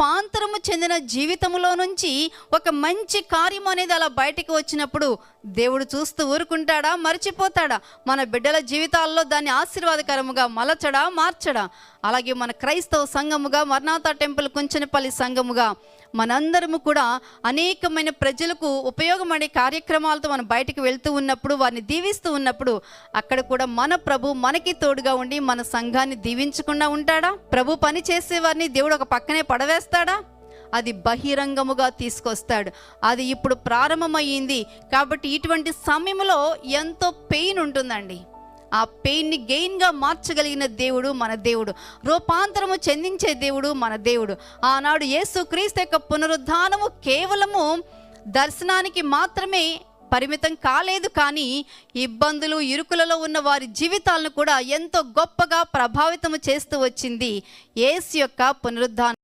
రూపాంతరము చెందిన జీవితంలో నుంచి ఒక మంచి కార్యం అనేది అలా బయటికి వచ్చినప్పుడు దేవుడు చూస్తూ ఊరుకుంటాడా? మర్చిపోతాడా? మన బిడ్డల జీవితాల్లో దాన్ని ఆశీర్వాదకరముగా మలచడా? మార్చడా? అలాగే మన క్రైస్తవ సంఘముగా మర్నాథ టెంపుల్ కుంచనపల్లి సంఘముగా మనందరము కూడా అనేకమైన ప్రజలకు ఉపయోగపడే కార్యక్రమాలతో మనం బయటికి వెళ్తూ ఉన్నప్పుడు వారిని దీవిస్తూ ఉన్నప్పుడు అక్కడ కూడా మన ప్రభు మనకి తోడుగా ఉండి మన సంఘాన్ని దీవించకుండా ఉంటాడా? ప్రభు పని చేసేవారిని దేవుడు ఒక పక్కనే పడవేస్తాడా? అది బహిరంగముగా తీసుకొస్తాడు. అది ఇప్పుడు ప్రారంభమయ్యింది. కాబట్టి ఇటువంటి సమయంలో ఎంతో పెయిన్ ఉంటుందండి. ఆ పెయిన్ని గెయిన్గా మార్చగలిగిన దేవుడు మన దేవుడు. రూపాంతరము చెందించే దేవుడు మన దేవుడు. ఆనాడు యేసు క్రీస్తు యొక్క పునరుద్ధానము కేవలము దర్శనానికి మాత్రమే పరిమితం కాలేదు కానీ ఇబ్బందులు ఇరుకులలో ఉన్న వారి జీవితాలను కూడా ఎంతో గొప్పగా ప్రభావితం చేస్తూ వచ్చింది. ఏసు యొక్క పునరుద్ధానం